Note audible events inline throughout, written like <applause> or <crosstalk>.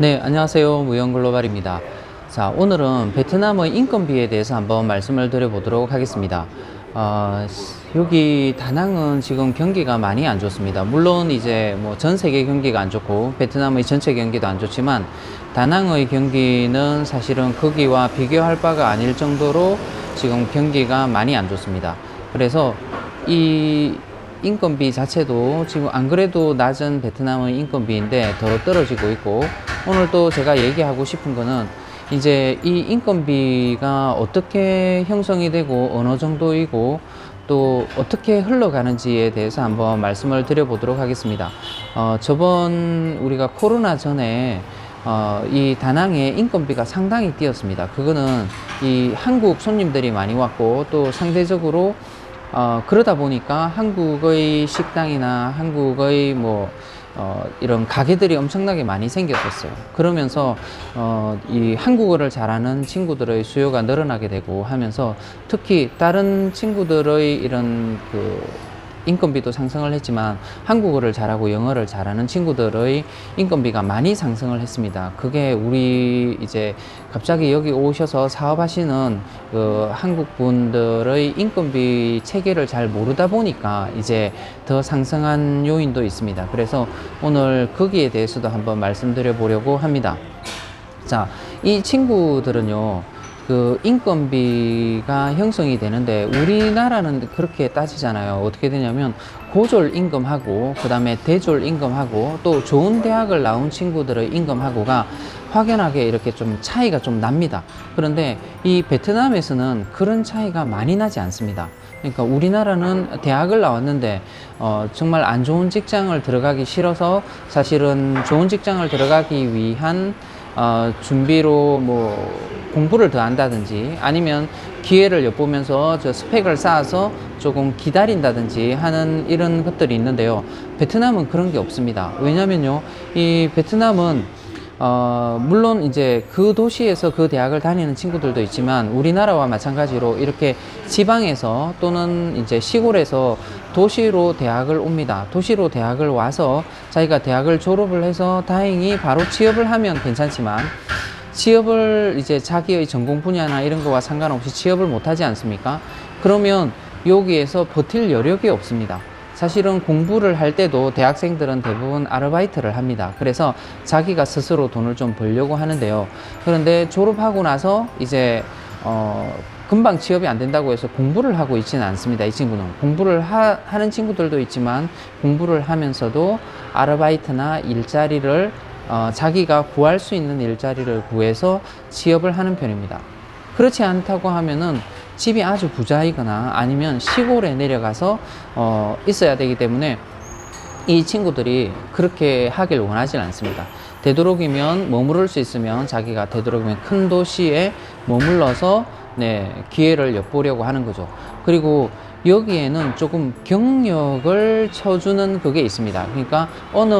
네, 안녕하세요. 무영글로벌입니다. 자, 오늘은 베트남의 인건비에 대해서 한번 말씀을 드려보도록 하겠습니다. 어, 여기 다낭은 지금 경기가 많이 안 좋습니다. 물론 이제 뭐 전 세계 경기가 안 좋고 베트남의 전체 경기도 안 좋지만 다낭의 경기는 사실은 거기와 비교할 바가 아닐 정도로 지금 경기가 많이 안 좋습니다. 그래서 이 인건비 자체도 지금 안 그래도 낮은 베트남의 인건비인데 더 떨어지고 있고 오늘 또 제가 얘기하고 싶은 거는 이제 이 인건비가 어떻게 형성이 되고 어느 정도이고 또 어떻게 흘러가는지에 대해서 한번 말씀을 드려보도록 하겠습니다. 어, 저번 우리가 코로나 전에 어, 이 다낭의 인건비가 상당히 뛰었습니다. 그거는 이 한국 손님들이 많이 왔고 또 상대적으로 어, 그러다 보니까 한국의 식당이나 한국의 뭐, 어, 이런 가게들이 엄청나게 많이 생겼었어요. 그러면서, 어, 이 한국어를 잘하는 친구들의 수요가 늘어나게 되고 하면서 특히 다른 친구들의 이런 그 인건비도 상승을 했지만 한국어를 잘하고 영어를 잘하는 친구들의 인건비가 많이 상승을 했습니다. 그게 우리 이제 갑자기 여기 오셔서 사업하시는 그 한국 분들의 인건비 체계를 잘 모르다 보니까 이제 더 상승한 요인도 있습니다. 그래서 오늘 거기에 대해서도 한번 말씀드려 보려고 합니다. 자, 이 친구들은요, 그 인건비가 형성이 되는데 우리나라는 그렇게 따지잖아요. 어떻게 되냐면 고졸 임금하고 그다음에 대졸 임금하고 또 좋은 대학을 나온 친구들의 임금하고가 확연하게 이렇게 좀 차이가 좀 납니다. 그런데 이 베트남에서는 그런 차이가 많이 나지 않습니다. 그러니까 우리나라는 대학을 나왔는데 어, 정말 안 좋은 직장을 들어가기 싫어서 사실은 좋은 직장을 들어가기 위한 어, 준비로 뭐 공부를 더 한다든지 아니면 기회를 엿보면서 저 스펙을 쌓아서 조금 기다린다든지 하는 이런 것들이 있는데요. 베트남은 그런 게 없습니다. 왜냐면요. 이 베트남은 어, 물론 이제 그 도시에서 그 대학을 다니는 친구들도 있지만 우리나라와 마찬가지로 이렇게 지방에서 또는 이제 시골에서 도시로 대학을 옵니다. 도시로 대학을 와서 자기가 대학을 졸업을 해서 다행히 바로 취업을 하면 괜찮지만 취업을 이제 자기의 전공 분야나 이런 거와 상관없이 취업을 못 하지 않습니까? 그러면 여기에서 버틸 여력이 없습니다. 사실은 공부를 할 때도 대학생들은 대부분 아르바이트를 합니다. 그래서 자기가 스스로 돈을 좀 벌려고 하는데요. 그런데 졸업하고 나서 이제 어 금방 취업이 안 된다고 해서 공부를 하고 있지는 않습니다. 이 친구는 공부를 하, 하는 친구들도 있지만 공부를 하면서도 아르바이트나 일자리를 어, 자기가 구할 수 있는 일자리를 구해서 취업을 하는 편입니다. 그렇지 않다고 하면은 집이 아주 부자이거나 아니면 시골에 내려가서 어, 있어야 되기 때문에 이 친구들이 그렇게 하길 원하지 않습니다. 되도록이면 머무를 수 있으면 자기가 되도록이면 큰 도시에 머물러서 네, 기회를 엿보려고 하는 거죠. 그리고 여기에는 조금 경력을 쳐주는 그게 있습니다. 그러니까 어느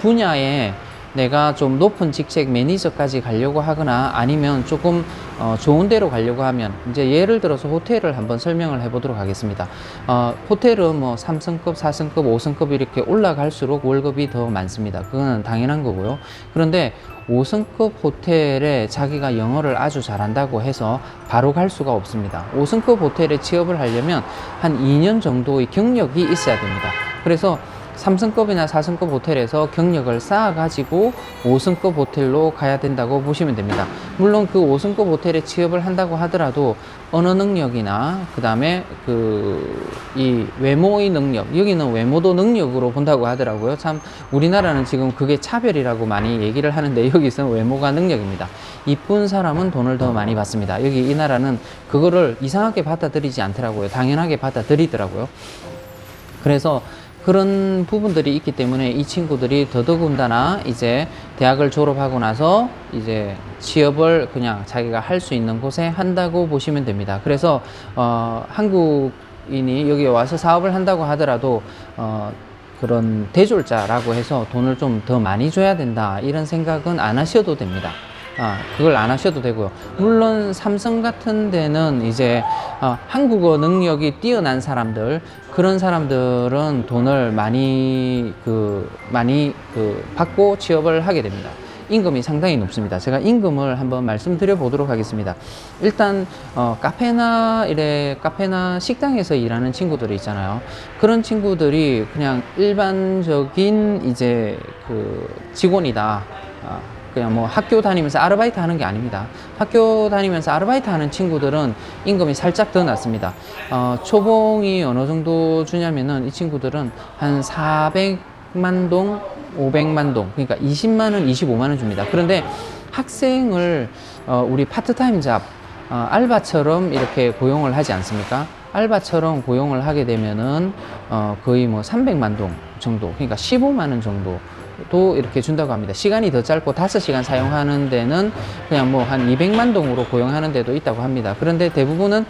분야에 내가 좀 높은 직책 매니저까지 가려고 하거나 아니면 조금 어, 좋은 데로 가려고 하면 이제 예를 들어서 호텔을 한번 설명을 해보도록 하겠습니다. 어, 호텔은 뭐 3성급, 4성급, 5성급 이렇게 올라갈수록 월급이 더 많습니다. 그거는 당연한 거고요. 그런데 5성급 호텔에 자기가 영어를 아주 잘한다고 해서 바로 갈 수가 없습니다. 5성급 호텔에 취업을 하려면 한 2년 정도의 경력이 있어야 됩니다. 그래서 3성급이나 4성급 호텔에서 경력을 쌓아가지고 5성급 호텔로 가야 된다고 보시면 됩니다. 물론 그 5성급 호텔에 취업을 한다고 하더라도 언어 능력이나 그 다음에 그 이 외모의 능력, 여기는 외모도 능력으로 본다고 하더라고요. 참 우리나라는 지금 그게 차별이라고 많이 얘기를 하는데 <laughs> 여기서는 외모가 능력입니다. 이쁜 사람은 돈을 더 많이 받습니다. 여기 이 나라는 그거를 이상하게 받아들이지 않더라고요. 당연하게 받아들이더라고요. 그래서 그런 부분들이 있기 때문에 이 친구들이 더더군다나 이제 대학을 졸업하고 나서 이제 취업을 그냥 자기가 할 수 있는 곳에 한다고 보시면 됩니다. 그래서 어, 한국인이 여기 와서 사업을 한다고 하더라도 어, 그런 대졸자라고 해서 돈을 좀 더 많이 줘야 된다 이런 생각은 안 하셔도 됩니다. 아, 그걸 안 하셔도 되고요. 물론 삼성 같은 데는 이제 어, 한국어 능력이 뛰어난 사람들 그런 사람들은 돈을 많이 그 많이 그 받고 취업을 하게 됩니다. 임금이 상당히 높습니다. 제가 임금을 한번 말씀드려 보도록 하겠습니다. 일단 어, 카페나 이래 카페나 식당에서 일하는 친구들이 있잖아요. 그런 친구들이 그냥 일반적인 이제 그 직원이다. 아, 그냥 뭐 학교 다니면서 아르바이트 하는 게 아닙니다. 학교 다니면서 아르바이트 하는 친구들은 임금이 살짝 더 낮습니다. 어, 초봉이 어느 정도 주냐면은 이 친구들은 한 400만 동, 500만 동, 그러니까 20만 원, 25만 원 줍니다. 그런데 학생을 어, 우리 파트타임 잡, 어, 알바처럼 이렇게 고용을 하지 않습니까? 알바처럼 고용을 하게 되면은 어, 거의 뭐 300만 동 정도, 그러니까 15만 원 정도. 도 이렇게 준다고 합니다. 시간이 더 짧고 5시간 사용하는 데는 그냥 뭐 한 200만 동으로 고용하는 데도 있다고 합니다. 그런데 대부분은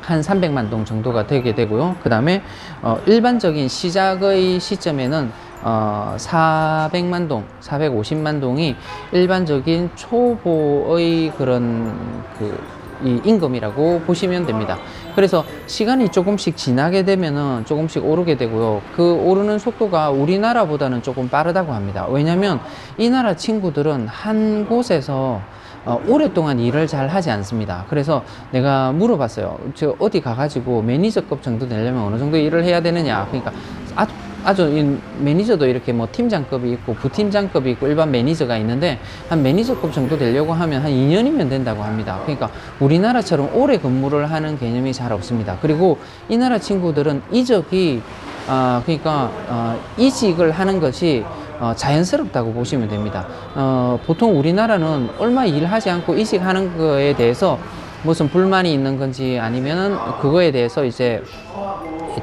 한 300만 동 정도가 되게 되고요. 그 다음에 어, 일반적인 시작의 시점에는 어, 400만 동, 450만 동이 일반적인 초보의 그런 그 이 임금이라고 보시면 됩니다. 그래서 시간이 조금씩 지나게 되면은 조금씩 오르게 되고요. 그 오르는 속도가 우리나라보다는 조금 빠르다고 합니다. 왜냐면 이 나라 친구들은 한 곳에서 어, 오랫동안 일을 잘 하지 않습니다. 그래서 내가 물어봤어요. 저 어디 가가지고 매니저급 정도 되려면 어느 정도 일을 해야 되느냐. 그러니까 아, 아주 이 매니저도 이렇게 뭐 팀장급이 있고 부팀장급이 있고 일반 매니저가 있는데 한 매니저급 정도 되려고 하면 한 2년이면 된다고 합니다. 그러니까 우리나라처럼 오래 근무를 하는 개념이 잘 없습니다. 그리고 이 나라 친구들은 이적이 아 그러니까 어, 이직을 하는 것이 어, 자연스럽다고 보시면 됩니다. 어, 보통 우리나라는 얼마 일하지 않고 이직하는 거에 대해서 무슨 불만이 있는 건지 아니면은 그거에 대해서 이제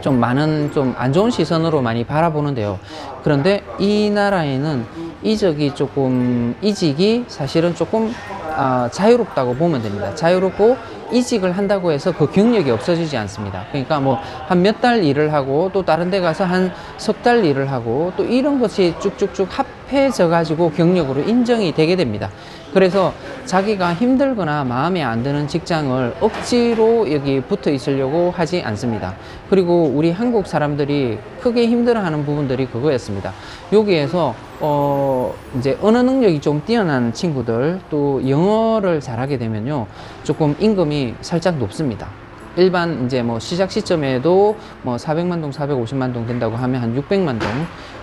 좀 많은 좀 안 좋은 시선으로 많이 바라보는데요. 그런데 이 나라에는 이적이 조금 이직이 사실은 조금 아, 자유롭다고 보면 됩니다. 자유롭고 이직을 한다고 해서 그 경력이 없어지지 않습니다. 그러니까 뭐 한 몇 달 일을 하고 또 다른 데 가서 한 석 달 일을 하고 또 이런 것이 쭉쭉쭉 합해져 가지고 경력으로 인정이 되게 됩니다. 그래서 자기가 힘들거나 마음에 안 드는 직장을 억지로 여기 붙어 있으려고 하지 않습니다. 그리고 우리 한국 사람들이 크게 힘들어하는 부분들이 그거였습니다. 여기에서 어 이제 언어 능력이 좀 뛰어난 친구들 또 영어를 잘하게 되면요 조금 임금이 살짝 높습니다. 일반 이제 뭐 시작 시점에도 뭐 400만 동, 450만 동 된다고 하면 한 600만 동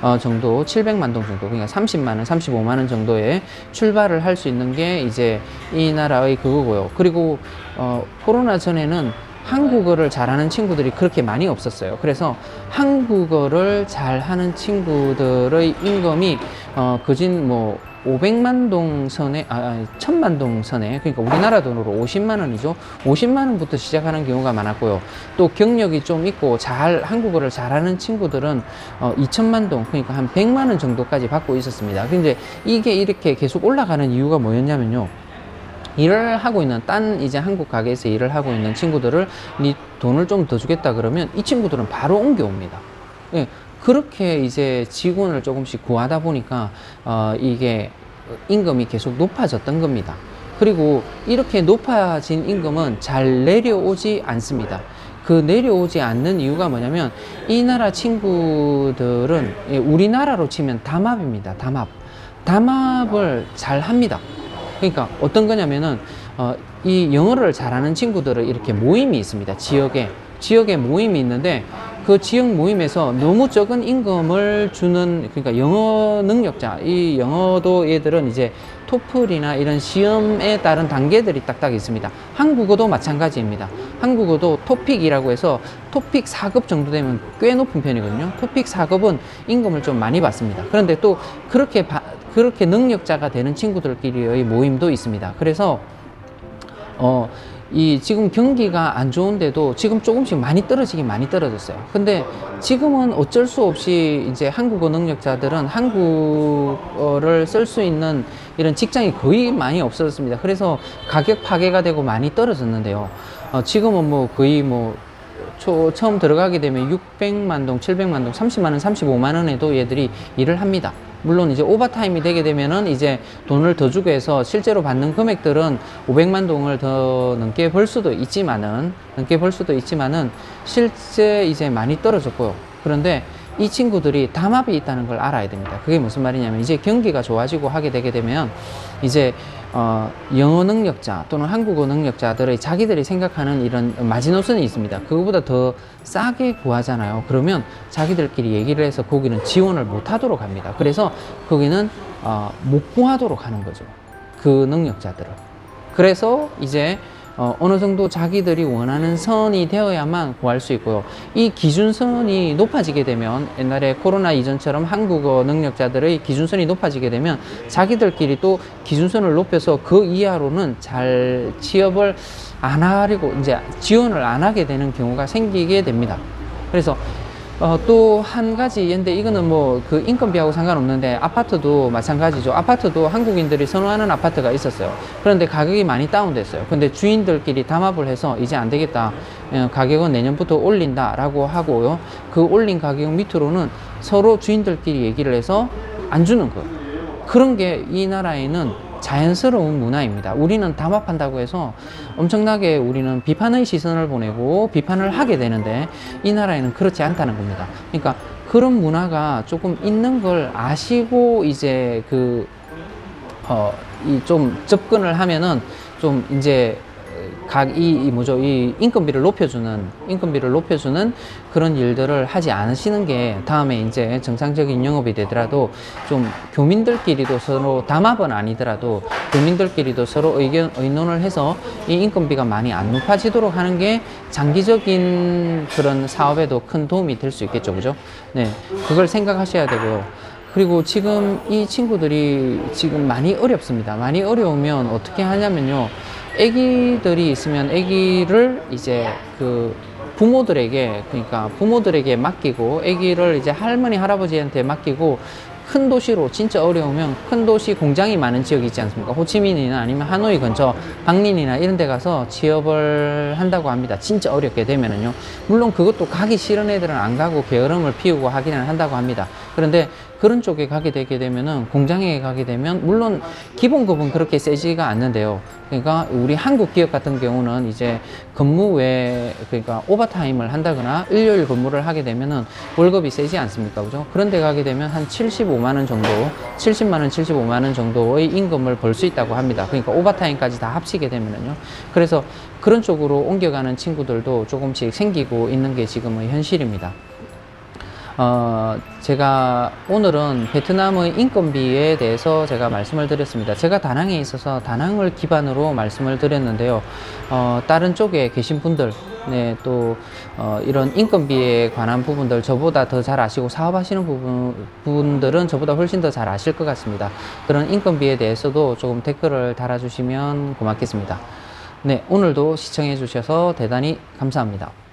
어, 정도, 700만 동 정도, 그러니까 30만 원, 35만 원 정도에 출발을 할 수 있는 게 이제 이 나라의 그거고요. 그리고 어, 코로나 전에는 한국어를 잘하는 친구들이 그렇게 많이 없었어요. 그래서 한국어를 잘하는 친구들의 임금이 어, 그진 뭐 500만 동 선에, 아, 아니, 1000만 동 선에, 그러니까 우리나라 돈으로 50만 원이죠. 50만 원부터 시작하는 경우가 많았고요. 또 경력이 좀 있고 잘, 한국어를 잘하는 친구들은 어, 2천만 동, 그러니까 한 100만 원 정도까지 받고 있었습니다. 근데 이게 이렇게 계속 올라가는 이유가 뭐였냐면요. 일을 하고 있는 딴 이제 한국 가게에서 일을 하고 있는 친구들을 니 돈을 좀 더 주겠다 그러면 이 친구들은 바로 옮겨옵니다. 예, 그렇게 이제 직원을 조금씩 구하다 보니까 어, 이게 임금이 계속 높아졌던 겁니다. 그리고 이렇게 높아진 임금은 잘 내려오지 않습니다. 그 내려오지 않는 이유가 뭐냐면 이 나라 친구들은 예, 우리나라로 치면 담합입니다. 담합. 담합을 잘 합니다. 그러니까 어떤 거냐면은 어, 이 영어를 잘하는 친구들은 이렇게 모임이 있습니다. 지역에 지역에 모임이 있는데 그 지역 모임에서 너무 적은 임금을 주는 그러니까 영어 능력자 이 영어도 얘들은 이제 토플이나 이런 시험에 따른 단계들이 딱딱 있습니다. 한국어도 마찬가지입니다. 한국어도 토픽이라고 해서 토픽 4급 정도 되면 꽤 높은 편이거든요. 토픽 4급은 임금을 좀 많이 받습니다. 그런데 또 그렇게 바- 그렇게 능력자가 되는 친구들끼리의 모임도 있습니다. 그래서 어, 이 지금 경기가 안 좋은데도 지금 조금씩 많이 떨어지긴 많이 떨어졌어요. 근데 지금은 어쩔 수 없이 이제 한국어 능력자들은 한국어를 쓸 수 있는 이런 직장이 거의 많이 없어졌습니다. 그래서 가격 파괴가 되고 많이 떨어졌는데요. 어, 지금은 뭐 거의 뭐 초, 처음 들어가게 되면 600만 동, 700만 동, 30만 원, 35만 원에도 얘들이 일을 합니다. 물론 이제 오버타임이 되게 되면은 이제 돈을 더 주고 해서 실제로 받는 금액들은 500만 동을 더 넘게 벌 수도 있지만은 넘게 벌 수도 있지만은 실제 이제 많이 떨어졌고요. 그런데 이 친구들이 담합이 있다는 걸 알아야 됩니다. 그게 무슨 말이냐면 이제 경기가 좋아지고 하게 되게 되면 이제 어, 영어 능력자 또는 한국어 능력자들의 자기들이 생각하는 이런 마지노선이 있습니다. 그거보다 더 싸게 구하잖아요. 그러면 자기들끼리 얘기를 해서 거기는 지원을 못 하도록 합니다. 그래서 거기는 어, 못 구하도록 하는 거죠. 그 능력자들을. 그래서 이제 어, 어느 정도 자기들이 원하는 선이 되어야만 구할 수 있고요. 이 기준선이 높아지게 되면 옛날에 코로나 이전처럼 한국어 능력자들의 기준선이 높아지게 되면 자기들끼리 또 기준선을 높여서 그 이하로는 잘 취업을 안 하려고 이제 지원을 안 하게 되는 경우가 생기게 됩니다. 그래서 어, 또 한 가지 인데 이거는 뭐 그 인건비하고 상관없는데 아파트도 마찬가지죠. 아파트도 한국인들이 선호하는 아파트가 있었어요. 그런데 가격이 많이 다운됐어요. 근데 주인들끼리 담합을 해서 이제 안 되겠다. 어, 가격은 내년부터 올린다라고 하고요. 그 올린 가격 밑으로는 서로 주인들끼리 얘기를 해서 안 주는 거예요. 그런 게 이 나라에는 자연스러운 문화입니다. 우리는 담합한다고 해서 엄청나게 우리는 비판의 시선을 보내고 비판을 하게 되는데 이 나라에는 그렇지 않다는 겁니다. 그러니까 그런 문화가 조금 있는 걸 아시고 이제 그, 어, 이 좀 접근을 하면은 좀 이제 각이 뭐죠? 이 인건비를 높여주는 인건비를 높여주는 그런 일들을 하지 않으시는 게 다음에 이제 정상적인 영업이 되더라도 좀 교민들끼리도 서로 담합은 아니더라도 교민들끼리도 서로 의견 의논을 해서 이 인건비가 많이 안 높아지도록 하는 게 장기적인 그런 사업에도 큰 도움이 될 수 있겠죠. 그죠? 네. 그걸 생각하셔야 되고요. 그리고 지금 이 친구들이 지금 많이 어렵습니다. 많이 어려우면 어떻게 하냐면요. 아기들이 있으면 아기를 이제 그 부모들에게 그러니까 부모들에게 맡기고 아기를 이제 할머니 할아버지한테 맡기고 큰 도시로 진짜 어려우면 큰 도시 공장이 많은 지역이 있지 않습니까? 호치민이나 아니면 하노이 근처 박린이나 이런 데 가서 취업을 한다고 합니다. 진짜 어렵게 되면은요. 물론 그것도 가기 싫은 애들은 안 가고 게으름을 피우고 하기는 한다고 합니다. 그런데 그런 쪽에 가게 되게 되면은 공장에 가게 되면 물론 기본급은 그렇게 세지가 않는데요. 그러니까 우리 한국 기업 같은 경우는 이제 근무 외에 그러니까 오버타임을 한다거나 일요일 근무를 하게 되면은 월급이 세지 않습니까? 그죠? 그런 데 가게 되면 한 75만 원 정도, 70만 원, 75만 원 정도의 임금을 벌 수 있다고 합니다. 그러니까 오버타임까지 다 합치게 되면은요. 그래서 그런 쪽으로 옮겨가는 친구들도 조금씩 생기고 있는 게 지금의 현실입니다. 어, 제가 오늘은 베트남의 인건비에 대해서 제가 말씀을 드렸습니다. 제가 다낭에 있어서 다낭을 기반으로 말씀을 드렸는데요. 어, 다른 쪽에 계신 분들, 네, 또, 어, 이런 인건비에 관한 부분들 저보다 더 잘 아시고 사업하시는 부분, 분들은 저보다 훨씬 더 잘 아실 것 같습니다. 그런 인건비에 대해서도 조금 댓글을 달아주시면 고맙겠습니다. 네, 오늘도 시청해 주셔서 대단히 감사합니다.